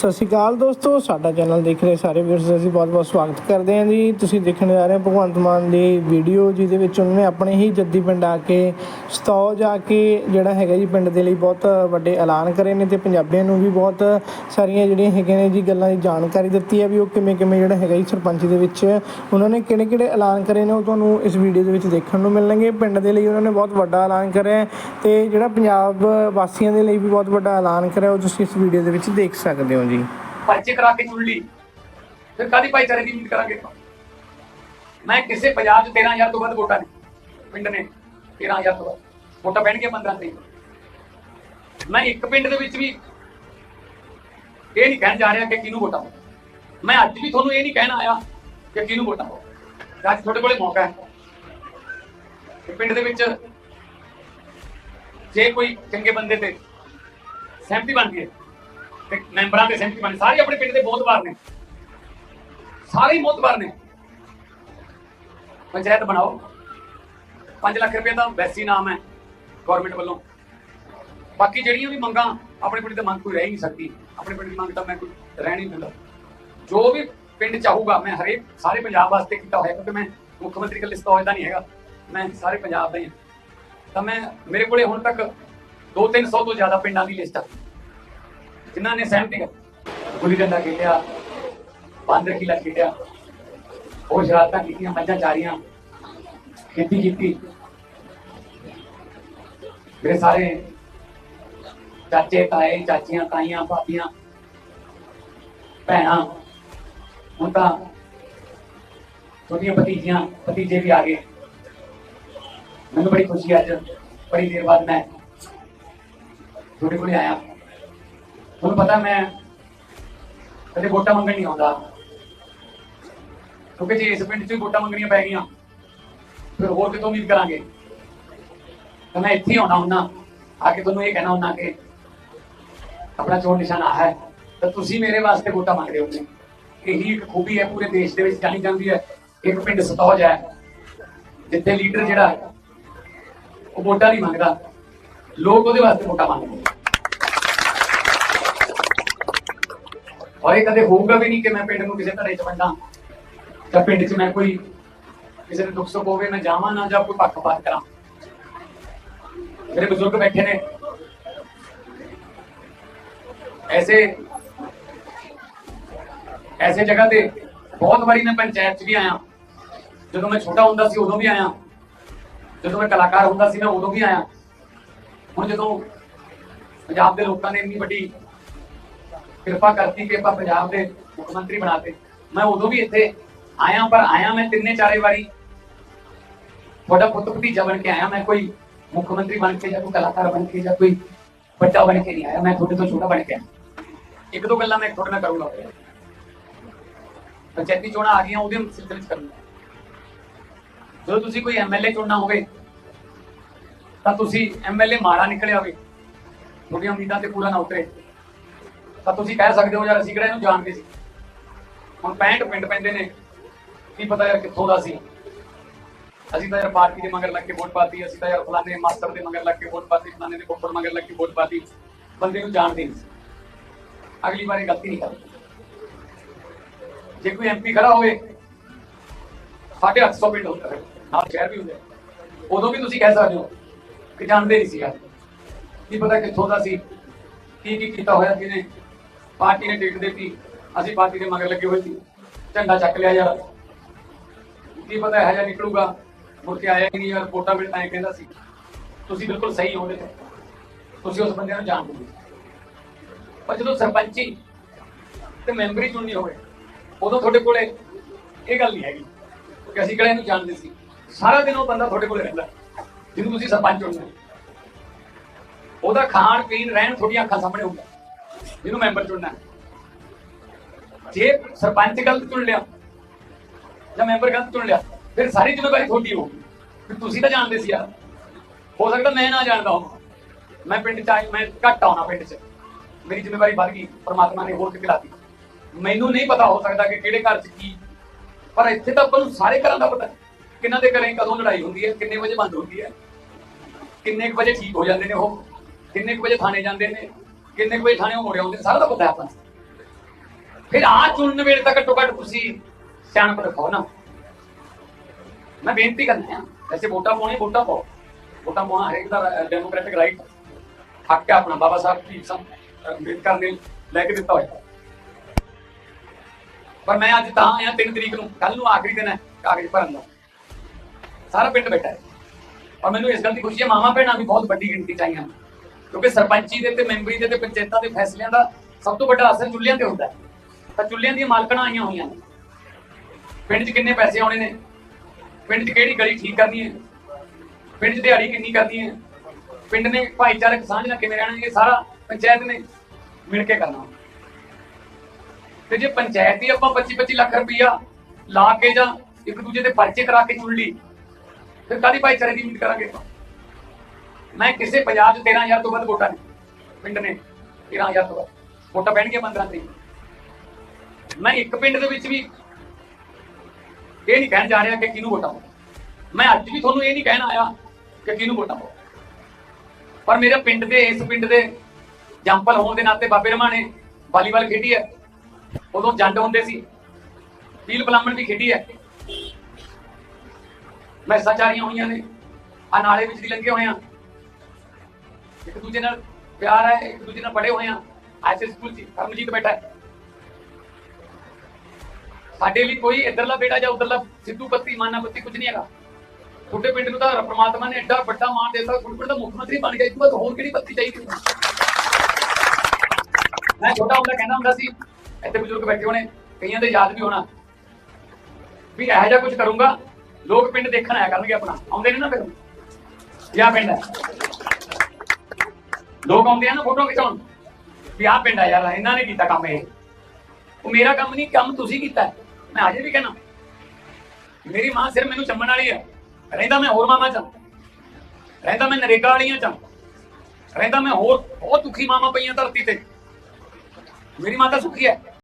ਸਤਿ ਸ਼੍ਰੀ ਅਕਾਲ ਦੋਸਤੋ, ਸਾਡਾ ਚੈਨਲ ਦੇਖ ਰਹੇ ਸਾਰੇ ਵੀਰਸ ਦਾ ਅਸੀਂ ਬਹੁਤ-ਬਹੁਤ ਸਵਾਗਤ ਕਰਦੇ ਹਾਂ ਜੀ। ਤੁਸੀਂ ਦੇਖਣ ਜਾ ਰਹੇ ਹੋ ਭਗਵੰਤ ਮਾਨ ਦੀ ਵੀਡੀਓ ਜਿਹਦੇ ਵਿੱਚ ਉਹਨਾਂ ਨੇ ਆਪਣੇ ਹੀ ਜੱਦੀ ਪਿੰਡ ਆ ਕੇ, ਸਤੌ ਜਾ ਕੇ ਜਿਹੜਾ ਹੈਗਾ ਜੀ ਪਿੰਡ ਦੇ ਲਈ ਬਹੁਤ ਵੱਡੇ ਐਲਾਨ ਕਰੇ ਨੇ ਤੇ ਪੰਜਾਬੀਆਂ ਨੂੰ ਵੀ ਬਹੁਤ ਸਾਰੀਆਂ ਜਿਹੜੀਆਂ ਹੈਗੀਆਂ ਨੇ ਜੀ ਗੱਲਾਂ ਦੀ ਜਾਣਕਾਰੀ ਦਿੱਤੀ ਹੈ ਵੀ ਉਹ ਕਿਵੇਂ ਕਿਵੇਂ ਜਿਹੜਾ ਹੈਗਾ ਜੀ ਸਰਪੰਚ ਦੇ ਵਿੱਚ ਉਹਨਾਂ ਨੇ ਕਿਹੜੇ ਕਿਹੜੇ ਐਲਾਨ ਕਰੇ ਨੇ, ਉਹ ਤੁਹਾਨੂੰ ਇਸ ਵੀਡੀਓ ਦੇ ਵਿੱਚ ਦੇਖਣ ਨੂੰ ਮਿਲਣਗੇ। ਪਿੰਡ ਦੇ ਲਈ ਉਹਨਾਂ ਨੇ ਬਹੁਤ ਵੱਡਾ ਐਲਾਨ ਕਰਿਆ ਹੈ ਤੇ ਜਿਹੜਾ ਪੰਜਾਬ ਵਾਸੀਆਂ ਦੇ ਲਈ ਵੀ ਬਹੁਤ ਵੱਡਾ ਐਲਾਨ ਕਰਿਆ, ਉਹ ਤੁਸੀਂ ਇਸ ਵੀਡੀਓ ਦੇ ਵਿੱਚ ਦੇਖ ਸਕਦੇ ਹੋ ਜੀ ਪਰਚੇ ਕਰਾ ਕੇ ਚੁਣ ਲਈ। ਫਿਰ ਕਾਦੀ ਭਾਈਚਾਰੇ ਦੀ ਉਮੀਦ ਕਰਾਂਗੇ ਮੈਂ ਕਿਸੇ ਪੰਜਾਬ 'ਚ 13000 ਤੋਂ ਵੱਧ ਵੋਟਾਂ ਨੇ, ਪਿੰਡ ਨੇ 13000 ਤੋਂ ਵੱਧ। ਵੋਟਾਂ ਪੈਣਗੀਆਂ 15 ਤਰੀਕ ਮੈਂ ਇੱਕ ਪਿੰਡ ਦੇ ਵਿੱਚ ਵੀ ਇਹ ਨਹੀਂ ਕਹਿਣ ਜਾ ਰਿਹਾ ਕਿ ਕਿਹਨੂੰ ਵੋਟਾਂ ਪਾਓ। ਮੈਂ ਅੱਜ ਵੀ ਤੁਹਾਨੂੰ ਇਹ ਨਹੀਂ ਕਹਿਣ ਆਇਆ ਕਿ ਕਿਹਨੂੰ ਵੋਟਾਂ ਪਾਓ। ਅੱਜ ਤੁਹਾਡੇ ਕੋਲੇ ਮੌਕਾ ਹੈ। ਕਿ ਪਿੰਡ ਦੇ ਵਿੱਚ ਜੇ ਕੋਈ ਚੰਗੇ ਬੰਦੇ ਤੇ ਸਹਿਮਤੀ ਬਣਦੀ ਹੈ ਤੇ ਮੈਂਬਰਾਂ ਦੇ ਸਹਿਮਤੀ ਬਣੇ। ਸਾਰੇ ਆਪਣੇ ਪਿੰਡ ਦੇ ਮੋਤਬਾਰ ਨੇ। ਸਾਰੇ ਹੀ ਮੋਤਬਾਰ ਨੇ। ਪੰਚਾਇਤ ਬਣਾਓ। 5 ਲੱਖ ਰੁਪਏ ਦਾ ਵੈਸੀ ਨਾਮ ਹੈ ਗਵਰਨਮੈਂਟ ਵੱਲੋਂ। ਬਾਕੀ ਜਿਹੜੀਆਂ ਵੀ ਮੰਗਾਂ ਆਪਣੇ ਪਿੰਡ ਦੀ ਮੰਗ ਕੋਈ ਰਹਿ ਹੀ ਨਹੀਂ ਸਕਦੀ। ਆਪਣੇ ਪਿੰਡ ਦੀ ਮੰਗ ਤਾਂ ਮੈਂ ਕੋਈ ਰਹਿ ਨਹੀਂ ਦਿੰਦਾ। ਜੋ ਵੀ ਪਿੰਡ ਚਾਹੂਗਾ ਮੈਂ ਹਰੇਕ ਸਾਰੇ ਪੰਜਾਬ ਵਾਸਤੇ ਕੀਤਾ ਹੋਇਆ, ਕਿਉਂਕਿ ਮੈਂ ਮੁੱਖ ਮੰਤਰੀ ਕੱਲੇ ਸਤੌਜ ਨਹੀਂ ਹੈਗਾ। ਮੈਂ ਸਾਰੇ ਪੰਜਾਬ ਦਾ ਹੀ ਹਾਂ। ਤਾਂ ਮੈਂ ਮੇਰੇ ਕੋਲੇ ਹੁਣ ਤੱਕ 2-300 ਤੋਂ ਜ਼ਿਆਦਾ ਪਿੰਡਾਂ ਦੀ ਲਿਸਟ ਆ। ਜਿਨ੍ਹਾਂ ਨੇ ਸਹਿਮਤੀ ਕਰ ਗੁੱਲੀ ਡੰਡਾ ਖੇਡਿਆ ਬਾਂਦਰ ਕਿਲਾ ਖੇਡਿਆ ਉਹ ਸ਼ਰਾਰਤਾਂ ਕੀਤੀਆਂ ਮੱਝਾਂ ਚਾਰੀਆਂ ਖੇਤੀ ਕੀਤੀ ਮੇਰੇ ਸਾਰੇ ਚਾਚੇ ਤਾਏ ਚਾਚੀਆਂ ਤਾਈਆਂ ਭਾਬੀਆਂ ਭੈਣਾਂ ਹੁਣ ਤਾਂ ਛੋਟੀਆਂ ਭਤੀਜੀਆਂ ਭਤੀਜੇ ਵੀ ਆ ਗਏ ਮੈਨੂੰ ਬੜੀ ਖੁਸ਼ੀ ਹੈ ਅੱਜ ਬੜੀ ਦੇਰ ਬਾਅਦ ਮੈਂ ਤੁਹਾਡੇ ਕੋਲੇ ਆਇਆ ਤੁਹਾਨੂੰ ਪਤਾ ਮੈਂ ਕਦੇ ਵੋਟਾਂ ਮੰਗਣ ਨਹੀਂ ਆਉਂਦਾ। ਕਿਉਂਕਿ ਜੇ ਇਸ ਪਿੰਡ 'ਚ ਵੋਟਾਂ ਮੰਗਣੀਆਂ ਪੈ ਗਈਆਂ, ਫਿਰ ਹੋਰ ਕਿਤੋਂ ਉਮੀਦ ਕਰਾਂਗੇ? ਤਾਂ ਮੈਂ ਇੱਥੇ ਆਉਣਾ ਹੁੰਨਾ ਆ ਕੇ ਤੁਹਾਨੂੰ ਇਹ ਕਹਿਣਾ ਹੁੰਨਾ ਕਿ ਆਪਣਾ ਚੋਣ ਨਿਸ਼ਾਨ ਆ ਹੈ। ਤਾਂ ਤੁਸੀਂ ਮੇਰੇ ਵਾਸਤੇ ਵੋਟਾਂ ਮੰਗਦੇ ਹੁੰਦੇ ਇਹੀ ਇੱਕ ਖੂਬੀ ਹੈ, ਪੂਰੇ ਦੇਸ਼ ਦੇ ਵਿੱਚ ਜਾਣੀ ਜਾਂਦੀ ਹੈ। ਇੱਕ ਪਿੰਡ ਸਤੌਜ ਹੈ, ਜਿੱਥੇ ਲੀਡਰ ਜਿਹੜਾ ਉਹ ਵੋਟਾਂ ਨਹੀਂ ਮੰਗਦਾ। ਲੋਕ ਉਹਦੇ ਵਾਸਤੇ ਵੋਟਾਂ ਮੰਗਦੇ ਨੇ ਔਰ ਇਹ ਕਦੇ ਹੋਊਗਾ ਵੀ ਨਹੀਂ ਕਿ ਮੈਂ ਪਿੰਡ ਨੂੰ ਕਿਸੇ ਧੜੇ 'ਚ ਵੰਡਾਂ? ਜਾਂ ਪਿੰਡ 'ਚ ਮੈਂ ਕੋਈ ਕਿਸੇ ਦੇ ਦੁੱਖ ਸੁੱਖ ਹੋਵੇ, ਮੈਂ ਜਾਵਾਂ ਨਾ ਜਾਂ ਕੋਈ ਪੱਖਪਾਤ ਕਰਾਂ? ਮੇਰੇ ਬਜ਼ੁਰਗ ਬੈਠੇ ਨੇ। ਐਸੇ ਐਸੇ ਜਗ੍ਹਾ ਤੇ ਬਹੁਤ ਵਾਰੀ ਮੈਂ ਪੰਚਾਇਤ 'ਚ ਵੀ ਆਇਆ। ਜਦੋਂ ਮੈਂ ਛੋਟਾ ਹੁੰਦਾ ਸੀ, ਉਦੋਂ ਵੀ ਆਇਆ। ਜਦੋਂ ਮੈਂ ਕਲਾਕਾਰ ਹੁੰਦਾ ਸੀ, ਮੈਂ ਉਦੋਂ ਵੀ ਆਇਆ। ਹੁਣ ਜਦੋਂ ਪੰਜਾਬ ਦੇ ਲੋਕਾਂ ਨੇ ਇੰਨੀ ਵੱਡੀ ਕਿਰਪਾ ਕਰਤੀ ਕਿ ਆਪਾਂ ਪੰਜਾਬ ਦੇ ਮੁੱਖ ਮੰਤਰੀ ਬਣਾਤੇ। ਮੈਂ ਉਦੋਂ ਵੀ ਇੱਥੇ ਆਇਆ, ਪਰ ਆਇਆ ਮੈਂ ਤਿੰਨੇ ਚਾਰੇ ਵਾਰੀ। ਤੁਹਾਡਾ ਪੁੱਤ ਭਤੀਜਾ ਬਣ ਕੇ ਆਇਆ, ਮੈਂ ਕੋਈ ਮੁੱਖ ਮੰਤਰੀ ਬਣ ਕੇ ਜਾਂ ਕੋਈ ਕਲਾਕਾਰ ਬਣ ਕੇ ਜਾਂ ਕੋਈ ਵੱਡਾ ਬਣ ਕੇ ਨਹੀਂ ਆਇਆ, ਮੈਂ ਤੁਹਾਡੇ ਤੋਂ ਛੋਟਾ ਬਣ ਕੇ ਆਇਆ। ਇੱਕ ਦੋ ਗੱਲਾਂ ਮੈਂ ਤੁਹਾਡੇ ਨਾਲ ਕਰੂੰਗਾ। ਪੰਚਾਇਤੀ ਚੋਣਾਂ ਆ ਗਈਆਂ, ਉਹਦੇ ਸਿਲਸਿਲੇ ਚ ਕਰੂੰਗਾ। ਜਦੋਂ ਤੁਸੀਂ ਕੋਈ ਐਮਐਲਏ ਚੁਣਨਾ ਹੋਵੇ, ਤਾਂ ਤੁਸੀਂ ਐਮਐਲਏ ਮਾੜਾ ਨਿਕਲਿਆ ਹੋਵੇ, ਤੁਹਾਡੀਆਂ ਉਮੀਦਾਂ ਤੇ ਪੂਰਾ ਨਾ ਉਤਰੇ। ਤਾਂ ਤੁਸੀਂ ਕਹਿ ਸਕਦੇ ਹੋ ਯਾਰ ਅਸੀਂ ਕਿਹੜਾ ਇਹਨੂੰ ਜਾਣਦੇ ਸੀ? ਹੁਣ 65 ਪਿੰਡ ਪੈਂਦੇ ਨੇ, ਕੀ ਪਤਾ ਯਾਰ ਕਿੱਥੋਂ ਦਾ ਸੀ? ਅਸੀਂ ਤਾਂ ਯਾਰ ਪਾਰਟੀ ਦੇ ਮਗਰ ਲੱਗ ਕੇ ਵੋਟ ਪਾਤੀ, ਅਸੀਂ ਤਾਂ ਯਾਰ ਫਲਾਣੇ ਮਾਸਟਰ ਦੇ ਮਗਰ ਲੱਗ ਕੇ ਵੋਟ ਪਾਤੀ, ਫਲਾਣੇ ਦੇ ਕੋਪਰ ਮਗਰ ਲੱਗ ਕੇ ਵੋਟ ਪਾਤੀ, ਬੰਦੇ ਨੂੰ ਜਾਣਦੇ ਨਹੀਂ ਸੀ। ਅਗਲੀ ਵਾਰੀ ਗਲਤੀ ਨਹੀਂ ਕਰਨੀ। ਜੇ ਕੋਈ ਐਮਪੀ ਖੜਾ ਹੋਵੇ, ਸਾਡੇ 800 ਪਿੰਡ ਹੁੰਦਾ ਹੈ ਨਾਲ ਸ਼ਹਿਰ ਵੀ ਹੁੰਦੇ ਉਦੋਂ ਵੀ ਤੁਸੀਂ ਕਹਿ ਸਕਦੇ ਹੋ ਕਿ ਜਾਣਦੇ ਨਹੀਂ ਸੀ ਯਾਰ। ਕੀ ਪਤਾ ਕਿੱਥੋਂ ਦਾ ਸੀ, ਕੀ ਕੀ ਕੀਤਾ ਹੋਇਆ ਸੀ ਪਾਰਟੀ ਨੇ ਟਿਕਟ ਦਿੱਤੀ, ਅਸੀਂ ਪਾਰਟੀ ਦੇ ਮਗਰ ਲੱਗੇ ਹੋਏ ਸੀ। ਝੰਡਾ ਚੱਕ ਲਿਆ ਯਾਰ। ਕੀ ਪਤਾ ਇਹ ਜਿਹਾ ਨਿਕਲੂਗਾ? ਮੁੜ ਕੇ ਆਇਆ ਨਹੀਂ ਯਾਰ ਰਿਪੋਰਟਾਂ ਵੀ ਐਂ ਕਹਿੰਦਾ ਸੀ, ਤੁਸੀਂ ਬਿਲਕੁਲ ਸਹੀ ਹੋ ਉਹਦੇ ਤੇ ਤੁਸੀਂ ਉਸ ਬੰਦੇ ਨੂੰ ਜਾਣਦੇ ਹੋ ਪਰ ਜਦੋਂ ਸਰਪੰਚੀ ਤੇ ਮੈਂਬਰੀ ਚੁਣਨੀ ਹੋਵੇ, ਉਦੋਂ ਤੁਹਾਡੇ ਕੋਲੇ ਇਹ ਗੱਲ ਨਹੀਂ ਹੈਗੀ ਕਿ ਅਸੀਂ ਕਿਹੜੇ ਨੂੰ ਜਾਣਦੇ ਸੀ। ਸਾਰਾ ਦਿਨ ਉਹ ਬੰਦਾ ਤੁਹਾਡੇ ਕੋਲੇ ਰਹਿੰਦਾ, ਜਿਹਨੂੰ ਤੁਸੀਂ ਸਰਪੰਚ ਚੁਣਨਾ ਉਹਦਾ ਖਾਣ ਪੀਣ ਰਹਿਣ ਤੁਹਾਡੀਆਂ ਅੱਖਾਂ ਸਾਹਮਣੇ ਹੁੰਦਾ ਜਿਹਨੂੰ ਮੈਂਬਰ ਚੁਣਨਾ ਜੇ ਸਰਪੰਚ ਗਲਤ ਚੁਣ ਲਿਆ ਜਾਂ ਮੈਂਬਰ ਗਲਤ ਚੁਣ ਲਿਆ, ਫਿਰ ਸਾਰੀ ਜ਼ਿੰਮੇਵਾਰੀ ਤੁਹਾਡੀ ਹੋਊਗੀ। ਫਿਰ ਤੁਸੀਂ ਤਾਂ ਜਾਣਦੇ ਸੀ ਯਾਰ। ਹੋ ਸਕਦਾ ਮੈਂ ਨਾ ਜਾਣਦਾ ਹਾਂ ਮੈਂ ਪਿੰਡ ਚ ਆਈ, ਮੈਂ ਘੱਟ ਆਉਣਾ ਪਿੰਡ ਚ। ਮੇਰੀ ਜ਼ਿੰਮੇਵਾਰੀ ਵੱਧ ਗਈ, ਪਰਮਾਤਮਾ ਨੇ ਹੋਰ ਕਿਤੇ ਲਾਤੀ ਮੈਨੂੰ ਨਹੀਂ ਪਤਾ ਹੋ ਸਕਦਾ ਕਿ ਕਿਹੜੇ ਘਰ ਚ ਕੀ। ਪਰ ਇੱਥੇ ਤਾਂ ਆਪਾਂ ਨੂੰ ਸਾਰੇ ਘਰਾਂ ਦਾ ਪਤਾ ਹੈ। ਕਿਹਨਾਂ ਦੇ ਘਰੇ ਕਦੋਂ ਲੜਾਈ ਹੁੰਦੀ ਹੈ, ਕਿੰਨੇ ਵਜੇ ਬੰਦ ਹੁੰਦੀ ਹੈ, ਕਿੰਨੇ ਕੁ ਵਜੇ ਠੀਕ ਹੋ ਜਾਂਦੇ ਨੇ ਉਹ, ਕਿੰਨੇ ਕੁ ਵਜੇ ਥਾਣੇ ਜਾਂਦੇ ਨੇ ਕਿੰਨੇ ਕੁ ਵਜੇ ਥਾਣੇ ਉਹ ਆਉਂਦੇ ਸਾਰਾ ਤਾਂ ਪਤਾ ਆਪਾਂ ਫਿਰ ਆ ਚੁਣਨ ਵੇਲੇ ਤੱਕ ਘੱਟੋ ਘੱਟ ਤੁਸੀਂ ਸਿਆਣਪ ਰੱਖੋ ਨਾ। ਮੈਂ ਬੇਨਤੀ ਕਰਦਾ ਹਾਂ, ਵੈਸੇ ਵੋਟਾਂ ਪਾਉਣੀ ਵੋਟਾਂ ਪਾਓ। ਵੋਟਾਂ ਪਾਉਣਾ ਹਰੇਕ ਦਾ ਡੈਮੋਕ੍ਰੈਟਿਕ ਰਾਈਟ ਹੱਕ ਹੈ ਆਪਣਾ, ਬਾਬਾ ਸਾਹਿਬ ਕੀ ਸੰ ਅੰਬੇਦਕਰ ਨੇ ਲੈ ਕੇ ਦਿੱਤਾ ਹੋਇਆ। ਪਰ ਮੈਂ ਅੱਜ ਤਾਂ ਆਇਆ 3 ਤਰੀਕ ਨੂੰ ਕੱਲ ਨੂੰ ਆਖਰੀ ਦਿਨ ਹੈ, ਕਾਗਜ਼ ਭਰਨ ਦਾ। ਸਾਰਾ ਪਿੰਡ ਬੈਠਾ ਹੈ। ਔਰ ਮੈਨੂੰ ਇਸ ਗੱਲ ਦੀ ਖੁਸ਼ੀ ਹੈ ਮਾਮਾ ਭੈਣਾਂ ਵੀ ਬਹੁਤ ਵੱਡੀ ਗਿਣਤੀ ਚ ਆਈਆਂ ਕਿਉਂਕਿ ਸਰਪੰਚੀ ਦੇ ਤੇ ਮੈਂਬਰੀ ਦੇ ਤੇ ਪੰਚਾਇਤਾਂ ਦੇ ਫੈਸਲਿਆਂ ਦਾ ਸਭ ਤੋਂ ਵੱਡਾ ਅਸਰ ਚੁੱਲ੍ਹਿਆਂ ਤੇ ਹੁੰਦਾ ਹੈ। ਤਾਂ ਚੁੱਲ੍ਹਿਆਂ ਦੀਆਂ ਮਾਲਕਣਾਂ ਆਈਆਂ ਹੋਈਆਂ ਨੇ। ਪਿੰਡ 'ਚ ਕਿੰਨੇ ਪੈਸੇ ਆਉਣੇ ਨੇ? ਪਿੰਡ 'ਚ ਕਿਹੜੀ ਗਲੀ ਠੀਕ ਕਰਨੀ ਹੈ? ਪਿੰਡ 'ਚ ਦਿਹਾੜੀ ਕਿੰਨੀ ਕਰਨੀ ਹੈ? ਪਿੰਡ ਨੇ ਭਾਈਚਾਰਕ ਸਾਂਝ ਨਾਲ ਕਿਵੇਂ ਰਹਿਣਾ ਇਹ ਸਾਰਾ ਪੰਚਾਇਤ ਨੇ ਮਿਲ ਕੇ ਕਰਨਾ। ਤੇ ਜੇ ਪੰਚਾਇਤ ਹੀ ਆਪਾਂ 25 25 ਲੱਖ ਰੁਪਈਆ ਲਾ ਕੇ ਜਾਂ ਇੱਕ ਦੂਜੇ ਦੇ ਪਰਚੇ ਕਰਾ ਕੇ ਚੁਣ ਲਈ, ਫਿਰ ਕਾਦੀ ਭਾਈਚਾਰੇ ਦੀ ਉਮੀਦ ਕਰਾਂਗੇ ਆਪਾਂ? ਮੈਂ ਕਿਸੇ ਪੰਜਾਬ 'ਚ 13000 ਤੋਂ ਵੱਧ ਵੋਟਾਂ ਨੇ ਪਿੰਡ ਨੇ 13000 ਤੋਂ ਵੱਧ। ਵੋਟਾਂ ਪੈਣਗੀਆਂ 15 ਤਰੀਕ ਮੈਂ ਇੱਕ ਪਿੰਡ ਦੇ ਵਿੱਚ ਵੀ ਇਹ ਨਹੀਂ ਕਹਿਣ ਜਾ ਰਿਹਾ ਕਿ ਕਿਹਨੂੰ ਵੋਟਾਂ ਪਾਓ। ਮੈਂ ਅੱਜ ਵੀ ਤੁਹਾਨੂੰ ਇਹ ਨਹੀਂ ਕਹਿਣ ਆਇਆ ਕਿ ਕਿਹਨੂੰ ਵੋਟਾਂ ਪਾਓ। ਪਰ ਮੇਰੇ ਪਿੰਡ ਦੇ, ਇਸ ਪਿੰਡ ਦੇ ਜੰਪਲ ਹੋਣ ਦੇ ਨਾਤੇ ਬਾਬੇ ਰਮਾਣੇ ਵਾਲੀਬਾਲ ਖੇਡੀ ਹੈ। ਉਦੋਂ ਜੰਡ ਹੁੰਦੇ ਸੀ। ਪੀਲ ਬਲਾਮਣ ਵੀ ਖੇਡੀ ਹੈ। ਮੈਸਾਂ ਚਾਰੀਆਂ ਹੋਈਆਂ ਨੇ। ਆ ਨਾਲੇ ਵਿੱਚ ਦੀ ਲੰਘੇ ਹੋਏ ਆ। ਇੱਕ ਦੂਜੇ ਨਾਲ ਪਿਆਰ ਹੈ, ਇੱਕ ਦੂਜੇ ਨਾਲ ਬੜੇ ਹੋਏ ਆ ਐਸੇ ਸਕੂਲ ਚ ਕਰਮਜੀਤ ਬੈਠਾ ਹੈ। ਸਾਡੇ ਲਈ ਕੋਈ ਇਧਰਲਾ ਬੇਟਾ ਜਾਂ ਉਧਰਲਾ ਸਿੱਧੂ ਬੱਤੀ, ਮਾਨਾ ਬੱਤੀ ਕੁਝ ਨਹੀਂ ਹੈਗਾ। ਤੁਹਾਡੇ ਪਿੰਡ ਨੂੰ ਤਾਂ ਪ੍ਰਮਾਤਮਾ ਨੇ ਐਡਾ ਵੱਡਾ ਮਾਣ ਦਿੱਤਾ, ਤੁਹਾਡੇ ਪਿੰਡ ਦਾ ਮੁੱਖ ਮੰਤਰੀ ਬਣ ਗਿਆ। ਇਸ ਤੋਂ ਬਾਅਦ ਹੋਰ ਕਿਹੜੀ ਪੱਤੀ ਚਾਹੀਦੀ ਮੈਂ ਛੋਟਾ ਹੁੰਦਾ, ਕਹਿੰਦਾ ਹੁੰਦਾ ਸੀ, ਇੱਥੇ ਬਜ਼ੁਰਗ ਬੈਠੇ ਹੋਣੇ, ਕਈਆਂ ਦੇ ਯਾਦ ਵੀ ਹੋਣਾ ਵੀ ਇਹੋ ਜਿਹਾ ਕੁਝ ਕਰੂੰਗਾ। ਲੋਕ ਪਿੰਡ ਦੇਖਣ ਆਇਆ ਕਰਨਗੇ ਆਪਣਾ। ਆਉਂਦੇ ਨੇ ਨਾ ਫਿਰ। ਵਿਆਹ ਪਿੰਡ ਹੈ? ਲੋਕ ਆਉਂਦੇ ਆ ਨਾ ਫੋਟੋ ਖਿਚਾਉਣ। ਵੀ ਆਹ ਪਿੰਡ ਆ ਯਾਰ, ਇਹਨਾਂ ਨੇ ਕੀਤਾ ਕੰਮ ਇਹ। ਉਹ ਮੇਰਾ ਕੰਮ ਨਹੀਂ, ਕੰਮ ਤੁਸੀਂ ਕੀਤਾ ਮੈਂ ਅਜੇ ਵੀ ਕਹਿਣਾ ਮੇਰੀ ਮਾਂ ਸਿਰ ਮੈਨੂੰ ਚੰਮਣ ਵਾਲੀ ਹੈ। ਰਹਿੰਦਾ ਮੈਂ ਹੋਰ ਮਾਮਾ ਚ। ਰਹਿੰਦਾ ਮੈਂ ਨਰੇਗਾ ਵਾਲੀਆਂ ਚ। ਰਹਿੰਦਾ ਮੈਂ ਹੋਰ ਬਹੁਤ ਦੁਖੀ ਮਾਮਾ ਪਈਆਂ ਧਰਤੀ ਤੇ। ਮੇਰੀ ਮਾਤਾ ਸੁਖੀ ਹੈ।